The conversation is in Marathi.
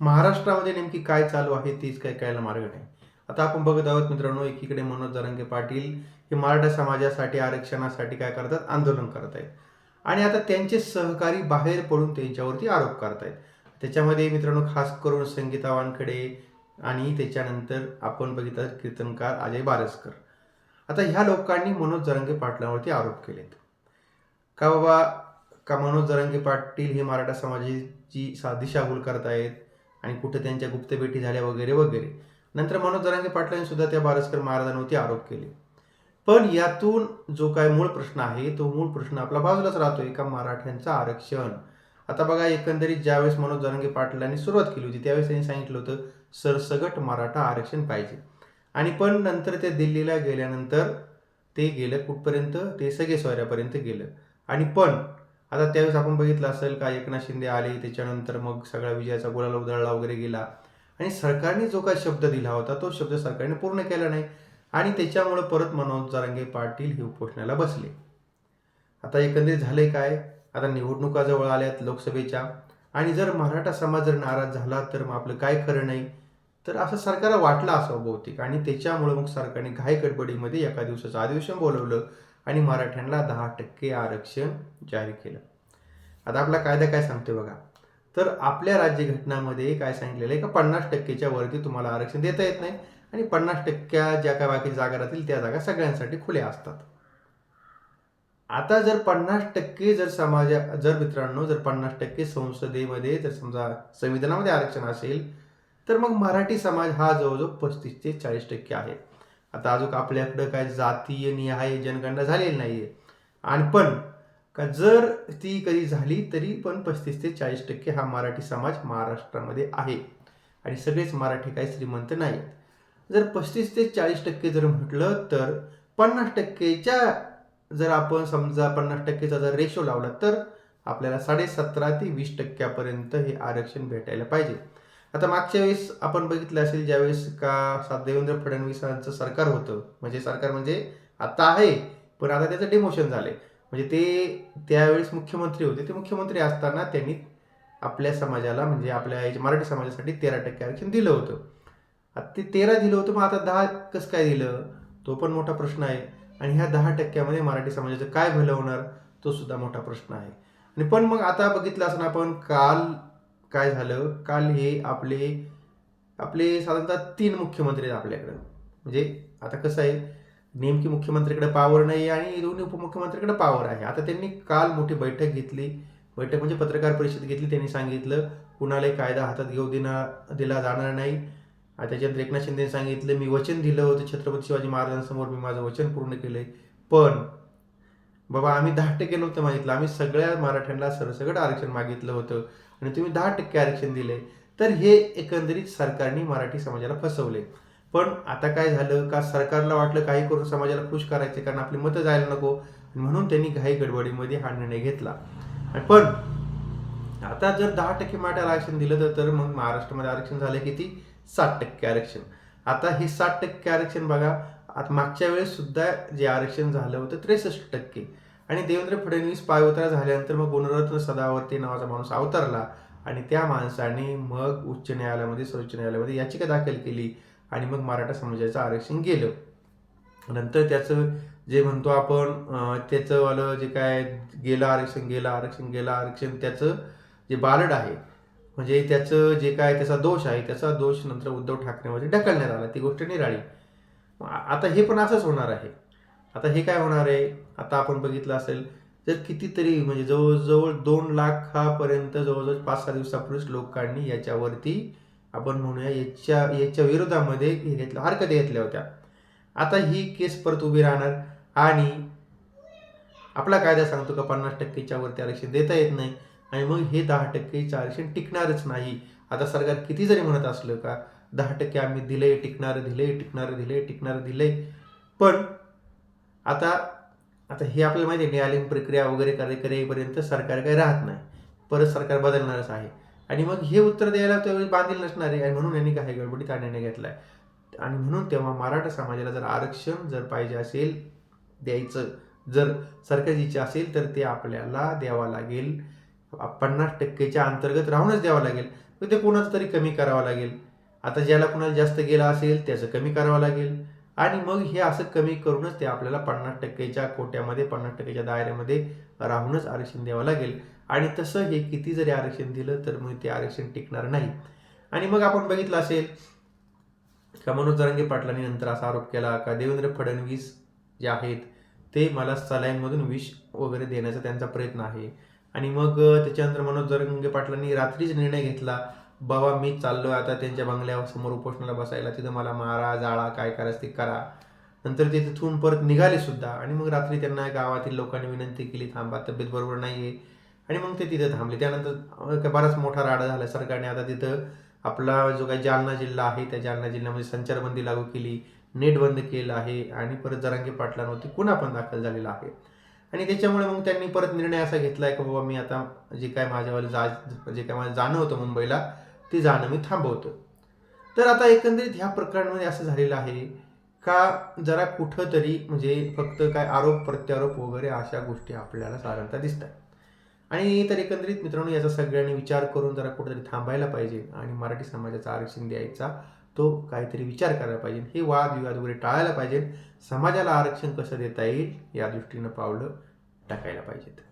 महाराष्ट्रामध्ये नेमकी काय चालू आहे तीच काय कळायला मार्ग नाही. आता आपण बघत आहोत मित्रांनो एकीकडे मनोज जरांगे पाटील हे मराठा समाजासाठी आरक्षणासाठी काय करतात? आंदोलन करत आहेत. आणि आता त्यांचे सहकारी बाहेर पडून त्यांच्यावरती आरोप करतायत. त्याच्यामध्ये मित्रांनो खास करून संगीता वानखडे आणि त्याच्यानंतर आपण बघितलं कीर्तनकार अजय बारसकर. आता ह्या लोकांनी मनोज जरांगे पाटलांवरती आरोप केलेत. का बाबा? का मनोज जरांगे पाटील हे मराठा समाजाची सा दिशाभूल करतायत? आणि कुठे त्यांच्या गुप्त भेटी झाल्या वगैरे वगैरे. नंतर मनोज जरांगे पाटलांनी सुद्धा त्या बारसकर महाराजांवरती आरोप केले. पण यातून जो काय मूळ प्रश्न आहे तो मूळ प्रश्न आपला बाजूलाच राहतो का मराठ्यांचं आरक्षण. आता बघा एकंदरीत ज्यावेळेस मनोज जरांगे पाटलांनी सुरुवात केली होती त्यावेळेस त्यांनी सांगितलं होतं सरसगट मराठा आरक्षण पाहिजे. आणि पण नंतर ते दिल्लीला गेल्यानंतर ते गेलं कुठपर्यंत? ते सगळे सोयऱ्यापर्यंत गेलं. आणि पण आता त्यावेळेस आपण बघितलं असेल का एकनाथ शिंदे आले त्याच्यानंतर मग सगळा विजयाचा गुलाल उधळला वगैरे गेला. आणि सरकारने जो काही शब्द दिला होता तो शब्द सरकारने पूर्ण केला नाही. आणि त्याच्यामुळे परत मनोज जारंगे पाटील हे उपोषणाला बसले. आता एकंदरीत झालंय काय? आता निवडणुका जवळ आल्यात लोकसभेच्या. आणि जर मराठा समाज जर नाराज झाला तर मग आपलं काय खरं नाही? तर असं सरकारला वाटलं असावं बहुतेक. आणि त्याच्यामुळे मग सरकारने घाई गडबडीमध्ये एका दिवसाचं अधिवेशन बोलवलं. आणि मराठ्यांना दहा टक्के आरक्षण जाहीर केलं. आता आपला कायदा काय सांगते बघा. तर आपल्या राज्यघटनामध्ये काय सांगितलेलं आहे का पन्नास टक्केच्या वरती तुम्हाला आरक्षण देता येत नाही आणि पन्नास टक्क्या ज्या काय बाकी जागा राहतील त्या जागा सगळ्यांसाठी खुल्या असतात. आता जर पन्नास टक्के जर समाजा जर मित्रांनो जर पन्नास टक्के संसदेमध्ये जर समजा संविधानामध्ये आरक्षण असेल तर मग मराठी समाज हा जवळजवळ पस्तीस ते चाळीस टक्के आहे. आता अजून आपल्याकडं काय जातीय निहाय जनगणना झालेली नाहीये. आणि पण का जर ती कधी झाली तरी पण पस्तीस ते चाळीस टक्के हा मराठी समाज महाराष्ट्रामध्ये आहे. आणि सगळेच मराठी काही श्रीमंत नाहीत जर पस्तीस ते चाळीस टक्के जर म्हटलं तर पन्नास टक्केच्या जर आपण समजा पन्नास टक्केचा जर रेशो लावला तर आपल्याला साडेसतरा ते वीस टक्क्यापर्यंत हे आरक्षण भेटायला पाहिजे. आता मागच्या वेळेस आपण बघितलं असेल ज्यावेळेस का सा देवेंद्र फडणवीसांचं सरकार होतं. म्हणजे सरकार म्हणजे आता आहे पण आता त्याचं डिमोशन झाले म्हणजे ते त्यावेळेस मुख्यमंत्री होते. ते मुख्यमंत्री असताना त्यांनी आपल्या समाजाला म्हणजे आपल्या मराठी समाजासाठी तेरा टक्के आरक्षण दिलं होतं. आता ते तेरा दिलं होतं मग आता दहा कसं काय दिलं? तो पण मोठा प्रश्न आहे. आणि ह्या दहा टक्क्यामध्ये मराठी समाजाचं काय भलं होणार तो सुद्धा मोठा प्रश्न आहे. आणि पण मग आता बघितलं असं आपण काल काय झालं? काल हे आपले आपले साधारणतः तीन मुख्यमंत्री आहेत आपल्याकडं. म्हणजे आता कसं आहे नेमकी मुख्यमंत्रीकडे पावर नाही आणि दोन्ही उपमुख्यमंत्रीकडे पावर आहे. आता त्यांनी काल मोठी बैठक घेतली. बैठक म्हणजे पत्रकार परिषद घेतली त्यांनी सांगितलं कुणालाही कायदा हातात घेऊ देणार दिला जाणार नाही. त्याच्यानंतर एकनाथ शिंदे सांगितलं मी वचन दिलं होतं छत्रपती शिवाजी महाराजांसमोर मी माझं वचन पूर्ण केलंय. पण बाबा आम्ही दहा टक्के नव्हतं मागितलं. आम्ही सगळ्या मराठ्यांना सरसकट आरक्षण मागितलं होतं आणि तुम्ही दहा टक्के आरक्षण दिले. तर हे एकंदरीत सरकारने मराठी समाजाला फसवले. पण आता काय झालं? का सरकारला वाटलं काही करून समाजाला खुश करायचे? कारण आपली मतं जायला नको. म्हणून त्यांनी घाई गडबडीमध्ये हा निर्णय घेतला. पण आता जर दहा टक्के मराठ्याला आरक्षण दिलं तर तर मग महाराष्ट्रामध्ये आरक्षण झालं किती? साठ टक्के आरक्षण. आता हे साठ टक्के आरक्षण बघा आता मागच्या वेळेस सुद्धा जे आरक्षण झालं होतं त्रेसष्ट टक्के. आणि देवेंद्र फडणवीस पायउतारा झाल्यानंतर मग गुणरत्न सदावर्ती नावाचा माणूस अवतरला. आणि त्या माणसाने मग उच्च न्यायालयामध्ये सर्वोच्च न्यायालयामध्ये याचिका दाखल केली आणि मग मराठा समाजाचं आरक्षण गेलं. नंतर त्याचं जे म्हणतो आपण त्याचंवालं जे काय गेलं आरक्षण गेलं आरक्षण गेलं आरक्षण त्याचं जे बालड आहे म्हणजे त्याचं जे काय त्याचा दोष आहे त्याचा दोष नंतर उद्धव ठाकरेमध्ये ढकलण्यात आला. ती गोष्ट निराळी. आता हे पण असंच होणार आहे. आता हे काय होणार आहे? आता आपण बघितलं असेल तर कितीतरी म्हणजे जवळजवळ दोन लाखापर्यंत जवळजवळ पाच सहा दिवसापूर्वीच लोकांनी याच्यावरती आपण म्हणूया याच्या याच्या विरोधामध्ये घेतलं हरकती घेतल्या होत्या. आता ही केस परत उभी राहणार आणि आपला कायदा सांगतो का पन्नास टक्केच्या वरती आरक्षण देता येत नाही आणि मग हे दहा टक्केचं आरक्षण टिकणारच नाही. आता सरकार किती जरी म्हणत असलं का दहा टक्के आम्ही दिले टिकणारं दिले टिकणारं दिले टिकणारं दिले पण आता आता हे आपल्याला माहिती आहे न्यायालयीन प्रक्रिया वगैरे करे करेपर्यंत सरकार काही राहत नाही. परत सरकार बदलणारच आहे. आणि मग हे उत्तर द्यायला त्यावेळी बांधील नसणार आहे. आणि म्हणून यांनी काही गडबडीत हा निर्णय आहे आणि म्हणून तेव्हा मराठा समाजाला जर आरक्षण जर पाहिजे असेल द्यायचं जर सरकारची इच्छा असेल तर ते आपल्याला द्यावं लागेल. पन्नास टक्केच्या अंतर्गत राहूनच द्यावं लागेल. ते कोणाचं तरी कमी करावं लागेल. आता ज्याला कुणाला जास्त गेला असेल त्याचं कमी करावं लागेल. आणि मग हे असं कमी करूनच ते आपल्याला पन्नास टक्केच्या कोट्यामध्ये पन्नास टक्केच्या दायऱ्यामध्ये राहूनच आरक्षण द्यावं लागेल. आणि तसं हे किती जरी आरक्षण दिलं तर मग ते आरक्षण टिकणार नाही. आणि मग आपण बघितलं असेल का मनोज जरांगे पाटलांनी नंतर असा आरोप केला का देवेंद्र फडणवीस जे आहेत ते मला सलाईनमधून विष वगैरे देण्याचा त्यांचा प्रयत्न आहे. आणि मग त्याच्यानंतर मनोज जरांगे पाटलांनी रात्रीच निर्णय घेतला बाबा मी चाललोय आता त्यांच्या बंगल्यावर समोर उपोषणाला बसायला. तिथं मला मारा जाळा काय करायचं ते करा. नंतर ते तिथून परत निघाले सुद्धा. आणि मग रात्री त्यांना गावातील लोकांनी विनंती केली थांबा तब्येत बरोबर नाही आहे आणि मग ते तिथे थांबले. त्यानंतर बराच मोठा राडा झाला. सरकारने आता तिथं आपला जो काही जालना जिल्हा आहे त्या जालना जिल्ह्यामध्ये संचारबंदी लागू केली नेट बंद केलं आहे आणि परत जरांगे पाटलांवरती गुन्हा पण दाखल झालेला आहे. आणि त्याच्यामुळे मग त्यांनी परत निर्णय असा घेतलाय की बाबा मी आता जे काय माझ्यावाले जा जे काय माझं जाणं होतं मुंबईला ते जाणं मी थांबवतो. तर आता एकंदरीत ह्या प्रकरणामध्ये असं झालेलं आहे का जरा कुठंतरी म्हणजे फक्त काय आरोप प्रत्यारोप वगैरे अशा गोष्टी आपल्याला साधारणतः दिसतात. आणि तर एकंदरीत मित्रांनो याचा सगळ्यांनी विचार करून जरा कुठेतरी थांबायला पाहिजे आणि मराठी समाजाचा आरक्षण द्यायचा तो काहीतरी विचार करायला पाहिजे. हे वादविवाद वगैरे टाळायला पाहिजे. समाजाला आरक्षण कसं देता येईल या दृष्टीनं पावलं टाकायला पाहिजेत.